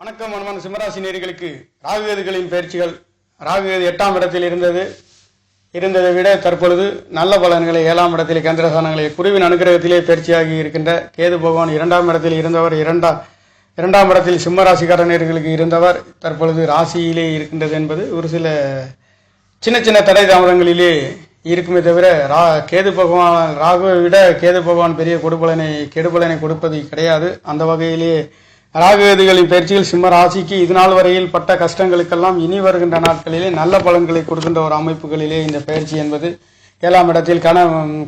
வணக்கம் மன்மன் சிம்மராசி நேர்களுக்கு ராகுவேதுகளின் பயிற்சிகள். ராகுவேது எட்டாம் இடத்தில் இருந்தது. இருந்ததை விட தற்பொழுது நல்ல பலன்களை ஏழாம் இடத்தில் கேந்திரஸ்தானங்களை குருவின் அனுகிரகத்திலே பயிற்சியாகி இருக்கின்ற கேது பகவான் இரண்டாம் இடத்தில் இருந்தவர். இரண்டாம் இரண்டாம் இடத்தில் சிம்மராசிக்காரர்களுக்கு இருந்தவர். தற்பொழுது ராசியிலே இருக்கின்றது என்பது ஒரு சில சின்ன சின்ன தடை தாமதங்களிலே இருக்குமே தவிர ரா கேது பகவான் ராகுவை விட கேது பகவான் பெரிய கொடுபலனை கெடுபலனை கொடுப்பது கிடையாது. அந்த வகையிலேயே ராகுவேதிகளின் பயிற்சிகள் சிம்ம ராசிக்கு இதுநாள் வரையில் பட்ட கஷ்டங்களுக்கெல்லாம் இனி வருகின்ற நாட்களிலே நல்ல பலன்களை கொடுக்கின்ற ஒரு அமைப்புகளிலே இந்த பயிற்சி என்பது ஏழாம் இடத்தில் கண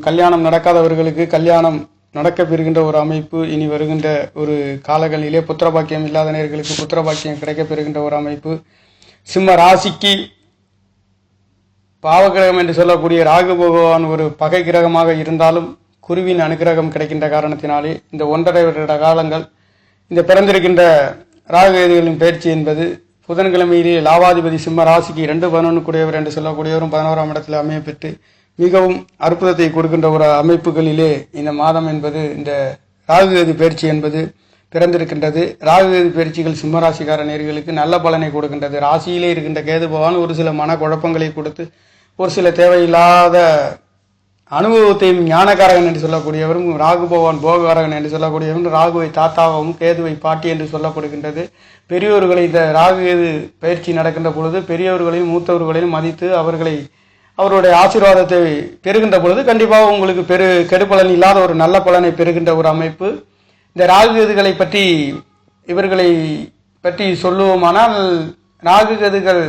கல்யாணம் நடக்காதவர்களுக்கு கல்யாணம் நடக்கப்பெறுகின்ற ஒரு அமைப்பு இனி வருகின்ற ஒரு காலங்களிலே புத்திரபாக்கியம் இல்லாத நேர்களுக்கு புத்திரபாக்கியம் கிடைக்க பெறுகின்ற ஒரு அமைப்பு. சிம்ம ராசிக்கு பாவகிரகம் என்று சொல்லக்கூடிய ராகு பகவான் ஒரு பகை கிரகமாக இருந்தாலும் குருவின் அனுகிரகம் கிடைக்கின்ற காரணத்தினாலே இந்த ஒன்றரை வருட காலங்கள் இந்த பிறந்திருக்கின்ற ராகுவேதிகளின் பயிற்சி என்பது புதன்கிழமையிலே லாவாதிபதி சிம்ம ராசிக்கு இரண்டு பதினொன்று கூடியவர் என்று சொல்லக்கூடியவரும் பதினோராம் இடத்தில் அமையப்பெற்று மிகவும் அற்புதத்தை கொடுக்கின்ற ஒரு அமைப்புகளிலே இந்த மாதம் என்பது இந்த ராகுகேது பயிற்சி என்பது பிறந்திருக்கின்றது. ராகுகேது பயிற்சிகள் சிம்மராசிக்கார நேர்களுக்கு நல்ல பலனை கொடுக்கின்றது. ராசியிலே இருக்கின்ற கேது பகவான் ஒரு சில மன குழப்பங்களை கொடுத்து ஒரு சில தேவையில்லாத அனுபவத்தையும் ஞானகாரகன் என்று சொல்லக்கூடியவரும் ராகு பகவான் போககாரகன் என்று சொல்லக்கூடியவரும் ராகுவை தாத்தாவும் கேதுவை பாட்டி என்று சொல்லப்படுகின்றது. பெரியோர்களை இந்த ராகு கேது பயிற்சி நடக்கின்ற பொழுது பெரியவர்களையும் மூத்தவர்களையும் மதித்து அவர்களை அவருடைய ஆசீர்வாதத்தை பெறுகின்ற பொழுது கண்டிப்பாக உங்களுக்கு பெரு கெடுபலன் இல்லாத ஒரு நல்ல பலனை பெறுகின்ற ஒரு அமைப்பு. இந்த ராகு கேதுகளை பற்றி இவர்களை பற்றி சொல்லுவோமானால் ராகு கேதுகள்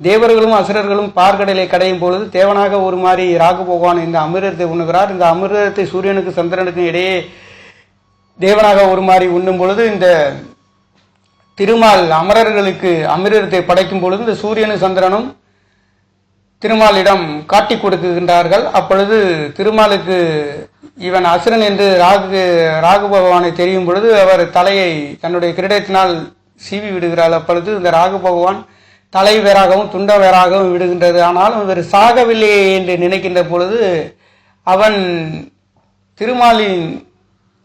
தேவர்களும் அசுரர்களும் பார்க்கடலை கடையும் பொழுது தேவனாக ஒரு மாதிரி ராகு பகவான் இந்த அமிர்தத்தை உண்ணுகிறார். இந்த அமிர்தத்தை சூரியனுக்கு சந்திரனுக்கும் இடையே தேவனாக ஒரு மாதிரி உண்ணும் பொழுது இந்த திருமால் அமரர்களுக்கு அமிர்தத்தை படைக்கும் பொழுது இந்த சூரியனும் சந்திரனும் திருமாலிடம் காட்டி கொடுக்குகின்றார்கள். அப்பொழுது திருமாலுக்கு இவன் அசுரன் என்று ராகு ராகு பகவானை தெரியும் பொழுது அவர் தலையை தன்னுடைய கிரீடத்தினால் சீவி விடுகிறாள் அப்பொழுது இந்த ராகு பகவான் தலைவராகவும் துண்டவராகவும் துண்ட விடுகின்றது. ஆனாலும் இவர் சாகவில்லையே என்று நினைக்கின்ற பொழுது அவன் திருமாலின்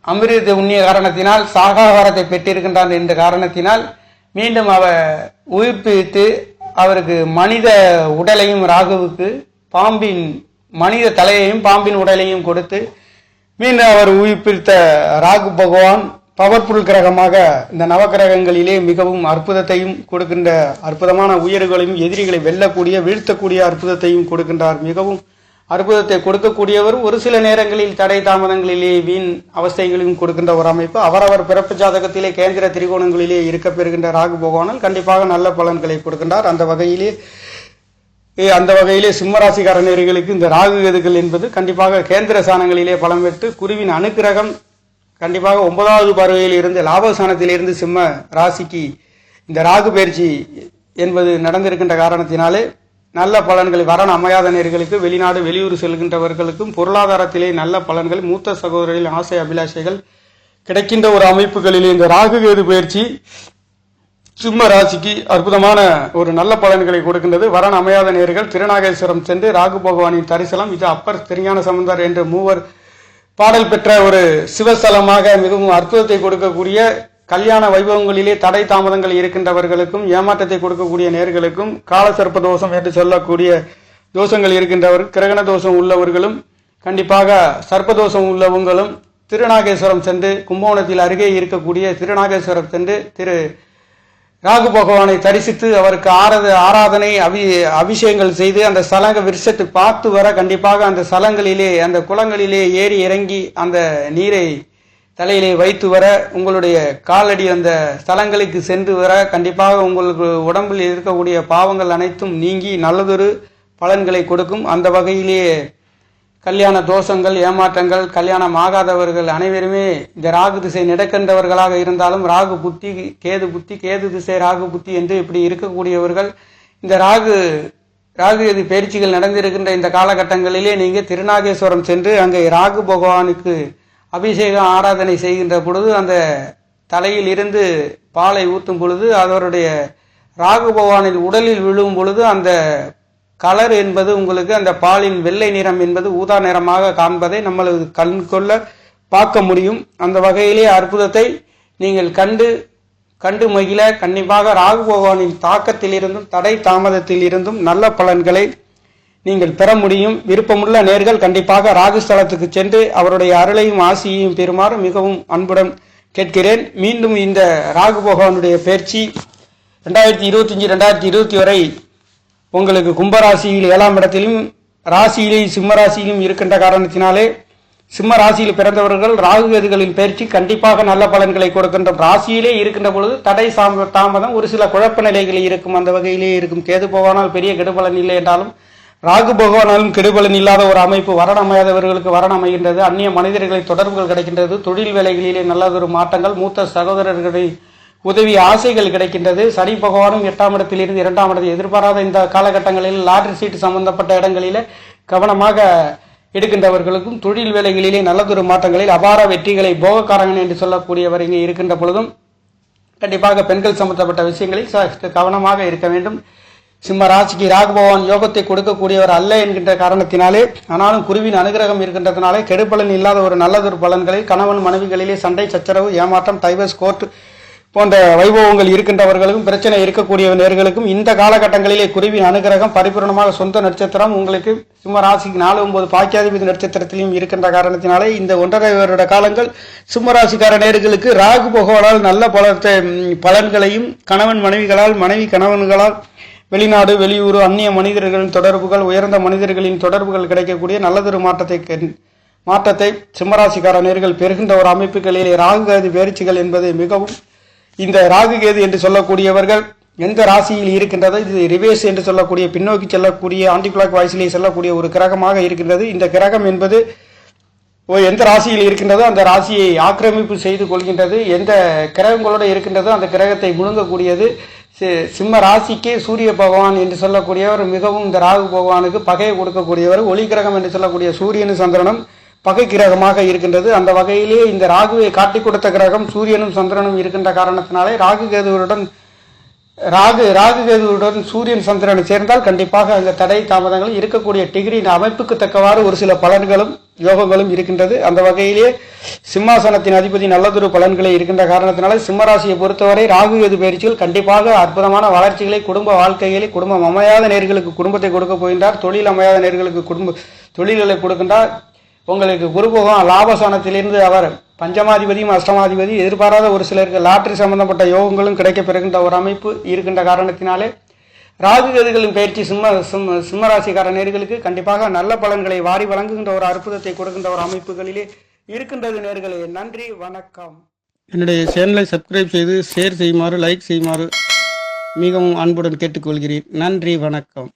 அமிர்த உண்ணிய காரணத்தினால் சாகாகாரத்தை பெற்றிருக்கின்றான் என்ற காரணத்தினால் மீண்டும் அவ உயிர்ப்பித்து அவருக்கு மனித உடலையும் ராகுவுக்கு பாம்பின் மனித தலையையும் பாம்பின் உடலையும் கொடுத்து மீண்டும் அவர் உயிர்ப்பித்த ராகு பகவான் பவர்ஃபுல் கிரகமாக இந்த நவகிரகங்களிலே மிகவும் அற்புதத்தையும் கொடுக்கின்ற அற்புதமான உயர்களையும் எதிரிகளை வெல்லக்கூடிய வீழ்த்தக்கூடிய அற்புதத்தையும் கொடுக்கின்றார். மிகவும் அற்புதத்தை கொடுக்கக்கூடியவர் ஒரு சில நேரங்களில் தடை தாமதங்களிலே வீண் அவஸ்தைகளையும் கொடுக்கின்ற ஒரு அமைப்பு. அவரவர் பிறப்பு ஜாதகத்திலே கேந்திர திரிகோணங்களிலே இருக்க பெறுகின்ற ராகு பகவானால் கண்டிப்பாக நல்ல பலன்களை கொடுக்கின்றார். அந்த வகையிலே ஏ, அந்த வகையிலே சிம்மராசிக்காரர்களுக்கு இந்த ராகு கதுகள் என்பது கண்டிப்பாக கேந்திர சாணங்களிலே பலம் பெற்று குருவின் அனுக்கிரகம் கண்டிப்பாக ஒன்பதாவது பார்வையில் இருந்து லாபஸ்தானத்திலிருந்து சிம்ம ராசிக்கு இந்த ராகு பயிற்சி என்பது நடந்திருக்கின்ற காரணத்தினாலே நல்ல பலன்கள் வரன் அமையாத நேர்களுக்கு வெளிநாடு வெளியூர் செல்கின்றவர்களுக்கும் பொருளாதாரத்திலே நல்ல பலன்கள் மூத்த சகோதரர்களின் ஆசை அபிலாஷைகள் கிடைக்கின்ற ஒரு அமைப்புகளிலே இந்த ராகு கேது பயிற்சி சிம்ம ராசிக்கு அற்புதமான ஒரு நல்ல பலன்களை கொடுக்கின்றது. வரன் அமையாத நேர்கள் திருநாகேஸ்வரம் சென்று ராகு பகவானின் தரிசனம் இது அப்பர் திருஞான சம்பந்தர் என்ற மூவர் பாடல் பெற்ற ஒரு சிவஸ்தலமாக மிகவும் அற்புதத்தை கொடுக்கக்கூடிய கல்யாண வைபவங்களிலே தடை தாமதங்கள் இருக்கின்றவர்களுக்கும் ஏமாற்றத்தை கொடுக்கக்கூடிய நேர்களுக்கும் காலசர்ப்ப தோஷம் என்று சொல்லக்கூடிய தோஷங்கள் இருக்கின்றவர் கிரகண தோஷம் உள்ளவர்களும் கண்டிப்பாக சர்ப்பதோஷம் உள்ளவங்களும் திருநாகேஸ்வரம் சென்று கும்பகோணத்தில் அருகே இருக்கக்கூடிய திருநாகேஸ்வரம் சென்று திரு ராகு பகவானை தரிசித்து அவருக்கு ஆராத ஆராதனை அபி அபிஷேகங்கள் செய்து அந்த ஸ்தலங்க விருஷத்தை பார்த்து வர கண்டிப்பாக அந்த ஸ்தலங்களிலே அந்த குளங்களிலே ஏறி இறங்கி அந்த நீரை தலையிலே வைத்து வர உங்களுடைய காலடி அந்த ஸ்தலங்களுக்கு சென்று வர கண்டிப்பாக உங்களுக்கு உடம்பில் இருக்கக்கூடிய பாவங்கள் அனைத்தும் நீங்கி நல்லதொரு பலன்களை கொடுக்கும். அந்த வகையிலேயே கல்யாண தோஷங்கள் ஏமாற்றங்கள் கல்யாணம் ஆகாதவர்கள் அனைவருமே இந்த ராகு திசை நடக்கின்றவர்களாக இருந்தாலும் ராகு புத்தி கேது புத்தி கேது திசை ராகு புத்தி என்று இப்படி இருக்கக்கூடியவர்கள் இந்த ராகு ராகு எது பயிற்சிகள் நடந்திருக்கின்ற இந்த காலகட்டங்களிலே நீங்கள் திருநாகேஸ்வரம் சென்று அங்கே ராகு பகவானுக்கு அபிஷேகம் ஆராதனை செய்கின்ற பொழுது அந்த தலையில் இருந்து பாலை ஊற்றும் பொழுது அவருடைய ராகு பகவானின் உடலில் விழும் பொழுது அந்த கலர் என்பது உங்களுக்கு அந்த பாலின் வெள்ளை நிறம் என்பது ஊதா நிறமாக காண்பதை நம்மளது கண் கொள்ள பார்க்க முடியும். அந்த வகையிலே அற்புதத்தை நீங்கள் கண்டு கண்டு மகிழ கண்டிப்பாக ராகு பகவானின் தாக்கத்திலிருந்தும் தடை தாமதத்தில் இருந்தும் நல்ல பலன்களை நீங்கள் பெற முடியும். விருப்பமுள்ள நேர்கள் கண்டிப்பாக ராகு ஸ்தலத்துக்கு சென்று அவருடைய அருளையும் ஆசியையும் பெறுமாறு மிகவும் அன்புடன் கேட்கிறேன். மீண்டும் இந்த ராகு பகவானுடைய பயிற்சி ரெண்டாயிரத்தி இருபத்தஞ்சி ரெண்டாயிரத்தி இருபத்தி வரை உங்களுக்கு கும்பராசியில் ஏழாம் இடத்திலும் ராசியிலே சிம்ம ராசியிலும் இருக்கின்ற காரணத்தினாலே சிம்ம ராசியில் பிறந்தவர்கள் ராகு கேதுகளின் பயிற்சி கண்டிப்பாக நல்ல பலன்களை கொடுக்கின்ற ராசியிலே இருக்கின்ற பொழுது தடை சாம தாமதம் ஒரு சில குழப்ப நிலைகளில் இருக்கும். அந்த வகையிலே இருக்கும். கேது போவானால் பெரிய கெடுபலன் இல்லை என்றாலும் ராகு பகவானாலும் கெடுபலன் இல்லாத ஒரு அமைப்பு வரண அமையாதவர்களுக்கு வரண அமைகின்றது. அந்நிய மனிதர்களை தொடர்புகள் கிடைக்கின்றது. தொழில் வேலைகளிலே நல்லதொரு மாற்றங்கள் மூத்த சகோதரர்களை உதவி ஆசைகள் கிடைக்கின்றது. சனி பகவானும் எட்டாம் இடத்திலிருந்து இரண்டாம் இடத்தில் எதிர்பாராத இந்த காலகட்டங்களில் லாட்ரி சீட்டு சம்பந்தப்பட்ட இடங்களிலே கவனமாக எடுக்கின்றவர்களுக்கும் தொழில் வேலைகளிலே நல்லதொரு மாற்றங்களில் அபார வெற்றிகளை போகக்காரங்கன் என்று சொல்லக்கூடியவர் இங்கே இருக்கின்ற பொழுதும் கண்டிப்பாக பெண்கள் சம்பந்தப்பட்ட விஷயங்களில் கவனமாக இருக்க வேண்டும். சிம்ம ராசிக்கு ராகு பகவான் யோகத்தை கொடுக்கக்கூடியவர் அல்ல என்கின்ற காரணத்தினாலே ஆனாலும் குருவின் அனுகிரகம் இருக்கின்றதுனாலே கெடுபலன் இல்லாத ஒரு நல்லதொரு பலன்களை கணவன் மனைவிகளிலே சண்டை சச்சரவு ஏமாற்றம் டைவர்ஸ் கோர்ட் போன்ற வைபவங்கள் இருக்கின்றவர்களுக்கும் பிரச்சனை இருக்கக்கூடிய நேர்களுக்கும் இந்த காலகட்டங்களிலே குருவின் அனுகிரகம் பரிபூர்ணமாக சொந்த நட்சத்திரம் உங்களுக்கு சிம்ம ராசிக்கு நாலு ஒன்பது பாக்கியாதிபதி நட்சத்திரத்திலும் இருக்கின்ற காரணத்தினாலே இந்த ஒன்றரை வருட காலங்கள் சிம்ம ராசிக்கார நேர்களுக்கு ராகு பகவானால் நல்ல பலத்தை பலன்களையும் கணவன் மனைவிகளால் மனைவி கணவன்களால் வெளிநாடு வெளியூர் அந்நிய மனிதர்களின் தொடர்புகள் உயர்ந்த மனிதர்களின் தொடர்புகள் கிடைக்கக்கூடிய நல்லதொரு மாற்றத்தை மாற்றத்தை சிம்மராசிக்கார நேர்கள் பெறுகின்ற ஒரு அமைப்புகளிலே ராகு கருதி பேர்ச்சிகள் என்பது மிகவும் இந்த ராகு கேது என்று சொல்லக்கூடியவர்கள் எந்த ராசியில் இருக்கின்றதோ இது ரிவேஸ் என்று சொல்லக்கூடிய பின்னோக்கி செல்லக்கூடிய ஆன்டி கிளாக் வாய்ஸிலே செல்லக்கூடிய ஒரு கிரகமாக இருக்கின்றது. இந்த கிரகம் என்பது ஓ எந்த ராசியில் இருக்கின்றதோ அந்த ராசியை ஆக்கிரமிப்பு செய்து கொள்கின்றது. எந்த கிரகங்களோடு இருக்கின்றதோ அந்த கிரகத்தை முழுங்கக்கூடியது. சிம்ம ராசிக்கு சூரிய பகவான் என்று சொல்லக்கூடியவர் மிகவும் இந்த ராகு பகவானுக்கு பகையை கொடுக்கக்கூடியவர். ஒளி கிரகம் என்று சொல்லக்கூடிய சூரியன் சந்திரனும் பகை கிரகமாக இருக்கின்றது. அந்த வகையிலே இந்த ராகுவை காட்டிக் கொடுத்த கிரகம் சூரியனும் சந்திரனும் இருக்கின்ற காரணத்தினாலே ராகு கேதுவுடன் ராகு ராகு கேதுவுடன் சூரியன் சந்திரன் சேர்ந்தால் கண்டிப்பாக அந்த தடை தாமதங்கள் இருக்கக்கூடிய டிகிரியின் அமைப்புக்கு தக்கவாறு ஒரு சில பலன்களும் யோகங்களும் இருக்கின்றது. அந்த வகையிலே சிம்மாசனத்தின் அதிபதி நல்லதொரு பலன்களை இருக்கின்ற காரணத்தினால சிம்மராசியை பொறுத்தவரை ராகு கேது பயிற்சிகள் கண்டிப்பாக அற்புதமான வளர்ச்சிகளை குடும்ப வாழ்க்கைகளை குடும்பம் அமையாத நேர்களுக்கு குடும்பத்தை கொடுக்க போகின்றார். தொழில் அமையாத நேர்களுக்கு குடும்ப தொழில்களை கொடுக்கின்றார். உங்களுக்கு குருபோகம் லாபசானத்திலிருந்து லாபஸ்தானத்திலிருந்து அவர் பஞ்சமாதிபதியும் அஷ்டமாதிபதி எதிர்பாராத ஒரு சிலருக்கு லாட்ரி சம்பந்தப்பட்ட யோகங்களும் கிடைக்க பெறுகின்ற ஒரு அமைப்பு இருக்கின்ற காரணத்தினாலே ராகு கதிகளின் பயிற்சி சிம்ம சிம்ம சிம்மராசிக்கார நேர்களுக்கு கண்டிப்பாக நல்ல பலன்களை வாரி வழங்குகின்ற ஒரு அற்புதத்தை கொடுக்கின்ற ஒரு அமைப்புகளிலே இருக்கின்றது நேர்களே. நன்றி வணக்கம். என்னுடைய சேனலை சப்ஸ்கிரைப் செய்து ஷேர் செய்யுமாறு லைக் செய்யுமாறு மிகவும் அன்புடன் கேட்டுக்கொள்கிறேன். நன்றி வணக்கம்.